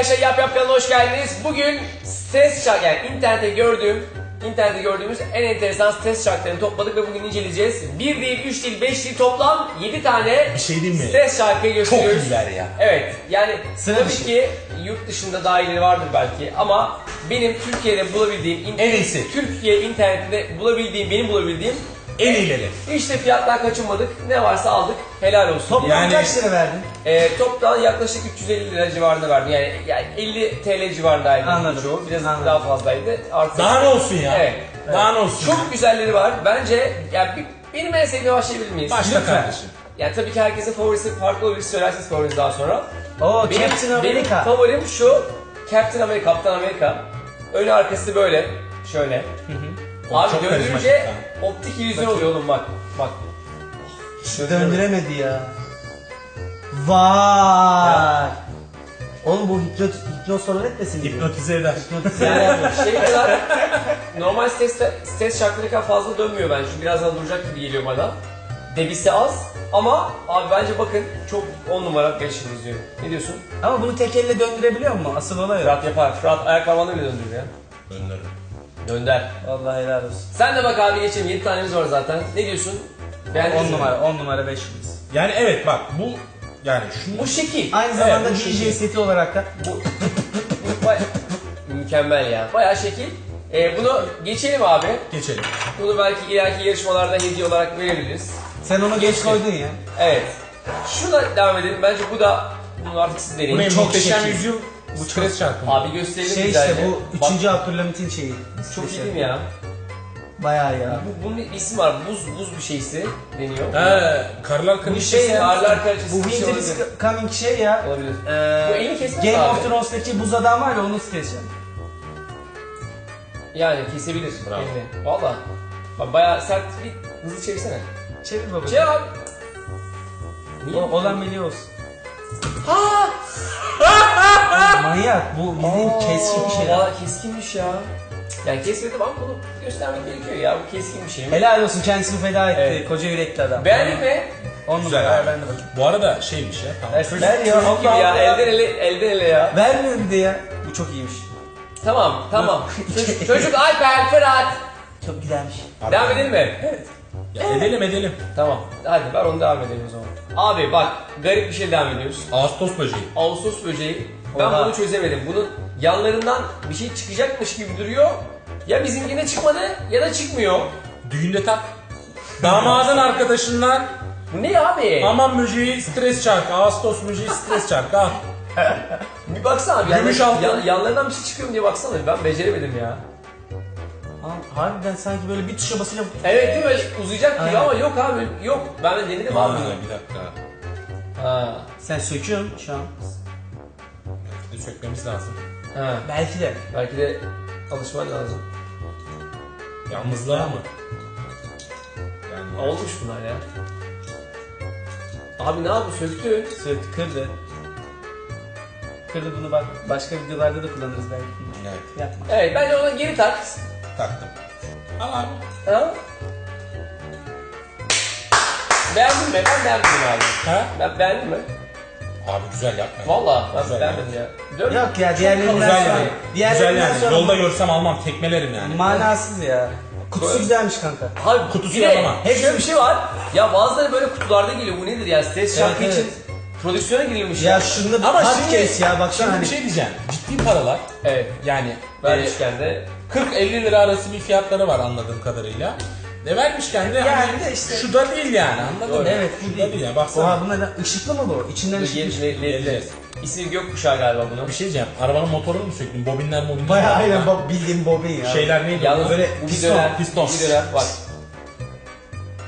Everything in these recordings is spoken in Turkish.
arkadaşlar Yap Yap kanalına hoş geldiniz. Bugün stres şarkı yani internette gördüğüm internette gördüğümüz en enteresan stres şarkılarını topladık ve bugün inceleyeceğiz. 1 değil, 3 değil, 5 değil toplam 7 tane Bir şey diyeyim mi? stres şarkıyı gösteriyoruz. iyiler ya. Evet yani Sıra tabii dışı. ki yurt dışında daha iyileri vardır belki ama benim Türkiye'de bulabildiğim in- En iyisi. Türkiye internetinde bulabildiğim, benim bulabildiğim En iyileri. işte fiyattan kaçınmadık. Ne varsa aldık. Helal olsun. Toplam Yani- kaç lira verdin? Ee, toplam yaklaşık 350 lira civarında verdim. Yani, yani 50 TL civarındaydı Anladım. çoğu. Biraz Anladım. daha fazlaydı. Artık Daha ne olsun ya? Evet. Daha ne olsun Çok güzelleri var. Bence yani bir- benim en sevdiğim başlayabilir miyiz? Başla Lütfen. kardeşim. Yani tabii ki herkesin favorisi farklı olabilir. Söylersiniz favorinizi daha sonra. Oo Captain benim America. favorim şu. Captain America, Kaptan Amerika. Önü arkası böyle. Şöyle. Abi çok döndürünce karizmatik optik illüzyon oluyor oğlum bak. Bak. Döndüremedi ya. Vay. Oğlum bu hipnot, hipnoz falan etmesin gibi. Hipnotize eder. Hipnotize Yani eder. şey kadar normal stres, stres şarkıları kadar fazla dönmüyor bence. Çünkü birazdan duracak gibi geliyor bana. Debisi az ama abi bence bakın çok 10 numara 5 yıldız diyor. Ne diyorsun? Ama bunu tek elle döndürebiliyor mu? Asıl olay o. Fırat yapar. Fırat ayak parmağını bile döndürür ya. Önlerim. Dönder. Vallahi helal olsun. Sen de bak abi geçelim 7 tanemiz var zaten. Ne diyorsun? Beğendin 10 mi? numara, 10 numara 5 yıldız. Yani evet bak bu yani şu Bu şekil. Aynı zamanda Evet, bu DJ şekil. seti olarak da Bu, bu baya- mükemmel ya. Bayağı şekil. Ee, bunu geçelim abi. geçelim. Bunu belki ileriki yarışmalarda hediye olarak verebiliriz. sen onu geç koydun ya. Evet. Şuna devam edelim. Bence bu da bunu artık siz deneyin. Bu ne çok muhteşem şekil. yüzyıl bu stres şarkı mı? Abi gösterelim Şey güzelce. işte bu Bak, 3. Abdülhamit'in şeyi. çok iyi değil mi ya? Bayağı ya. Bu, bunun bir ismi var. Buz buz bir şeysi deniyor. He, karlar Bu kraliçesi. şey ya. Karlar Kraliçesi Bu şey Winter is Coming şey ya. Olabilir. Ee, Bu elini kesmez Game abi. of Thrones'taki buz adam var ya onun sitesi. Yani kesebilir Bravo. elini. Valla. Bak bayağı sert bir hızlı çevirsene. Çevir baba. Şey abi. Niye? O, olan biliyor olsun. Ha! Manyak bu bildiğin keskin bir şey. ya. Valla keskinmiş ya. Yani kesmedim ama bunu göstermek gerekiyor ya. Bu keskin bir şey mi? Helal olsun kendisini feda etti. Evet. Koca yürekli adam. Beğendin mi? 10 Güzel numara abi. ben de bakayım. Bu arada şeymiş ya tamam. Ver ya, çocuk gibi Allah ya. Allah. Elden ele, elden ele ya. Vermiyor bir de ya. Bu çok iyiymiş. Tamam, tamam. çocuk, çocuk Alper, Fırat. Çok güzelmiş. Abi, Devam edelim mi? Evet. Ya edelim edelim. Tamam. Hadi ver onu devam edelim o zaman. Abi bak garip bir şey devam ediyoruz. Ağustos böceği. Ağustos böceği. Ben Oha. bunu çözemedim. Bunun yanlarından bir şey çıkacakmış gibi duruyor. Ya bizimkine çıkmadı ya da çıkmıyor. Düğünde tak. Damadın arkadaşından Bu ne abi? aman böceği stres çarkı. Ağustos böceği stres çarkı. Al. Bir baksana abi. Gümüş yanlar- altın. yan- yanlarından bir şey çıkıyor mu diye baksana. Ben beceremedim ya. Ha, harbiden sanki böyle bir tuşa basınca Evet değil mi? Uzayacak gibi Aynen. ama yok abi. Yok. Ben de denedim abi. Bir dakika. Ha. sen söküyorsun şu an. Bir de sökmemiz lazım. Ha. Belki de. Belki de alışman lazım. Yalnızlığa mı? Yani Olmuş bunlar ya. Abi ne yaptı? Söktü. Söktü kırdı. Kırdı bunu bak başka videolarda da kullanırız belki. Evet. Yapma. Evet bence onu geri tak. Taktım. Al abi. Ha? Beğendin mi? Ben beğenmedim abi. Ha? Ben beğendim mi? Abi güzel yapma. Valla ben Güzel beğenmedim ya. Yok ya diğerlerinden Güzel sonra. yani. Güzel Diğerlerinden yani. sonra Yolda görsem almam. Tekmelerim yani. manasız ya. Kutusu Böyle- güzelmiş kanka. Abi Kutusu bir de. Hep şöyle bir şey var. Ya bazıları böyle kutularda geliyor. Bu nedir ya? Stres şarkı Evet, için prodüksiyona girilmiş. Ya şunda Ama hard şimdi, case ya baksana şimdi hani. bir şey diyeceğim. Ciddi paralar. Evet. Yani e, Vermişken de 40-50 lira arası bir fiyatları var anladığım kadarıyla. Ne vermişken de Yani hani işte- şu da değil yani anladın Doğru. mı? Evet şu bu da değil. değil yani baksana. Oha da- ışıklı mı bu? İçinden ışıklı. ne, ne diyeceğiz? İsmi Gökkuşağı galiba bunun. Bir şey diyeceğim. Arabanın motorunu mu söktün? Bobinler mobinler. Bayağı aynen bak bildiğin bobin ya. Şeyler neydi? Yalnız Böyle bu piston, piston. videolar bak.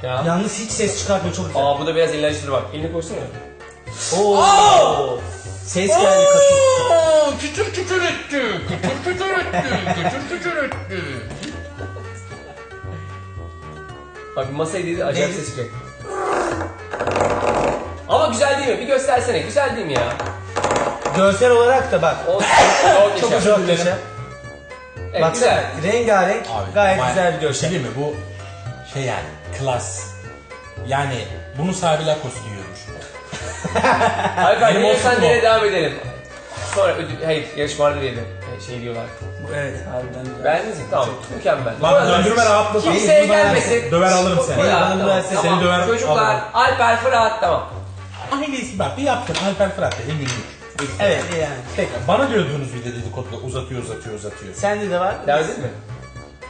Ya. Yalnız hiç ses çıkartmıyor çok güzel. Aa bu da biraz eğlenceli bak. Elini koysana. Oo. Ses geldi katı. Aa, Kütür kütür etti. Kütür kütür etti. Kütür kütür etti. Bak bir masaya dedi acayip ses çıkıyor. Ama güzel değil mi? Bir göstersene. Güzel değil mi ya? Görsel olarak da bak. O çok güzel bir şey. Evet, Baksana güzel. rengarenk Abi, gayet vay- güzel bir Şey görsel. değil mi bu şey yani klas. Yani bunu Sabi Lakos giyiyordur. Alper Benim olsun sen bu. devam edelim. sonra ödül, hayır yarışmalarda diyelim şey diyorlar. Evet harbiden. Beğendiniz mi? Tamam. Mükemmel. Lan Bu arada döndürme rahatlasın. Kimseye gelmesin. Döver alırım seni. Bu- Bana tamam, versin, tamam. seni döver Çocuklar alırım. Alper Fırat tamam. Ailesi bak bir yaptın Alper Fırat dedi günlük. Evet yani. Tekrar bana diyordunuz bir de dedikoduda uzatıyor uzatıyor uzatıyor. Sende de var. Derdin mi?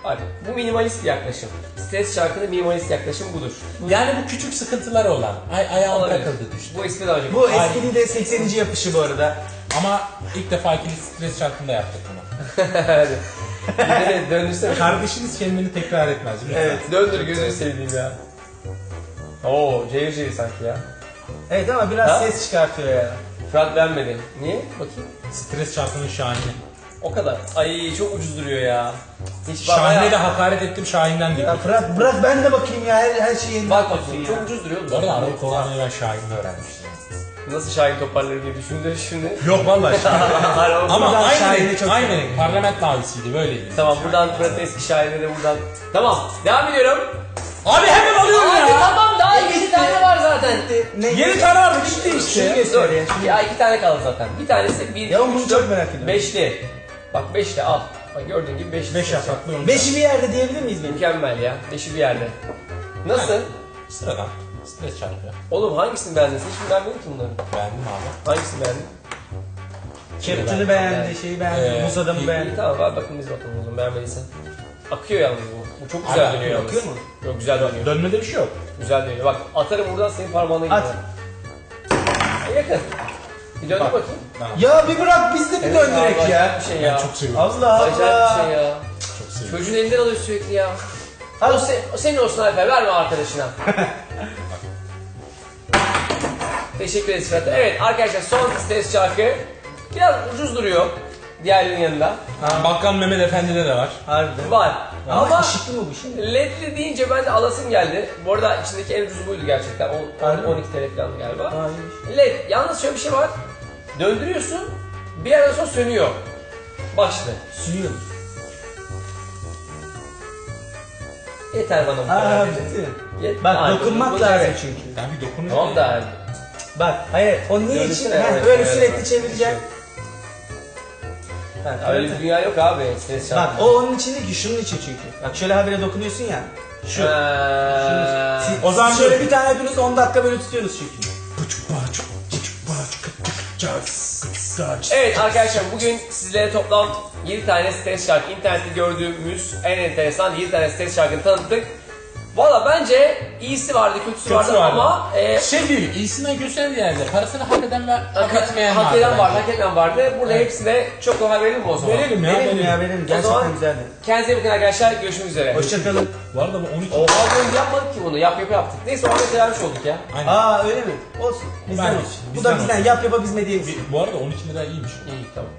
Bak bu minimalist bir yaklaşım. Stres şarkının minimalist yaklaşım budur. Yani bu küçük sıkıntıları olan. Ay ayağım Olabilir. takıldı düştü. Bu ismi daha önce. Bu eskinin de 80. yapışı bu arada. Ama ilk defa ikili stres şarkında yaptık bunu. Hadi. Döndürsene. Kardeşiniz kendini tekrar etmez lütfen. Evet. Döndür gözünü seveyim ya. Oo cayır cayır sanki ya. Evet ama biraz Ha? ses çıkartıyor ya. Fırat beğenmedi. Niye? Bakayım. Stres şarkının Şahin'i. O kadar. Ay çok ucuz duruyor ya. Hiç bak- Şahin'e de bayağı- hakaret ettim Şahin'den diyor. Ya Fırat bırak ben de bakayım ya her, her şeyi Bak bakayım çok ucuz duruyor. Bu arada araba kullanmayı ben Şahin'de öğrenmiştim. Nasıl Şahin toparlar diye düşündü şimdi. Yok vallahi. Ama Ama aynı Şahin'i renk, çok aynı renk. Parlament mavisiydi böyleydi. Tamam buradan Fırat eski Şahin'e de buradan. Tamam devam ediyorum. Abi hemen alıyorum Abi ya. tamam daha 7 tane var zaten. Ne? Yeni tane vardı gitti Şunu işte. göster ya. Dur. Ya iki tane kaldı zaten. Bir tanesi bir, Ya iki, bunu üç, çok dört, merak ediyorum. Beşli. Bak beşli al. Bak gördüğün gibi beşli. Beş yapraklı oyuncak. Beşi bir yerde diyebilir miyiz benim? Mükemmel ya. Beşi bir yerde. Nasıl? Sıradan. Stres şarkı. Oğlum hangisini beğendin? Sen hiç beğenmedin ki bunları. Beğendim abi. Hangisini beğendin? Captain'ı beğendi, şeyi beğendi, Ee, iyi- İyi beğendi. tamam abi bakın biz bakalım o zaman beğenmediysen. Akıyor yalnız bu. Bu çok güzel Abi, dönüyor yalnız. akıyor mu? Yok güzel dönüyor. Dönmede bir şey yok. Güzel dönüyor. Bak atarım buradan senin parmağına gidiyor. At. E, Yakın. Bir döndür Bak. bakayım. Tamam. Ya bir bırak biz de bir Evet abi, döndürek ya. acayip bir şey Ben ya. çok seviyorum. Allah Acayip bir Allah. şey ya. Çok seviyorum. Çocuğun elinden alıyor sürekli ya. Al. O, se- o senin olsun Alper, verme arkadaşına. Teşekkür ederiz Fırat'a. Evet arkadaşlar son stres şarkı. Biraz ucuz duruyor diğerlerinin yanında. Bakkal Mehmet Efendi'de de var. Harbiden. Var. Ama Ama ışıklı mı bu şimdi? ledli deyince ben de alasım geldi. Bu arada içindeki en ucuz buydu gerçekten. O, Harbi mi? 12 TL falan galiba. İyiymiş. Led. Yalnız şöyle bir şey var. Döndürüyorsun. Bir yerden sonra sönüyor. Bak şimdi. Sürüyor. Yeter bana bu Aa kadar. bitti. Yet- Bak Aa, dokunmak lazım evet. çünkü. Ben bir dokunuyor. Tamam da Bak hayır o niye için? Döndürsene, Heh, evet, sürekli evet. çevireceksin. Bak, öyle bir dünya yok abi. Stres Bak şarkı. o onun için değil ki şunun için çünkü. Bak şöyle habire dokunuyorsun ya. Şu. Eee, Siz- O zaman şöyle bir tane yapıyorsunuz 10 dakika böyle tutuyorsunuz çünkü. Evet arkadaşlar bugün sizlere toplam 7 tane stres şarkı, internette gördüğümüz en enteresan 7 tane stres şarkını tanıttık. Valla bence iyisi vardı, kötüsü, vardı, vardı. ama e, Şey değil, iyisinden kötüsüne yerde. Parasını hak eden ve hak hak, etmeyen hak eden vardı hak etmeyen vardı. Burada hepsine çok kolay verelim mi o zaman? Verelim ya. Verelim verelim. ya verelim. O Gerçekten zaman güzeldi. kendinize iyi bakın arkadaşlar. Görüşmek üzere. Hoşçakalın. Bu arada bu 12 Oha az önce yapmadık ki bunu. Yap yap yaptık. Neyse o anda vermiş olduk ya. Aynen. Aa öyle mi? Olsun. Bizden Ben- olsun. Bu bizden da bizden. Yap yapa bizim hediyemiz. Bu arada 12 lira iyiymiş. İyi tamam.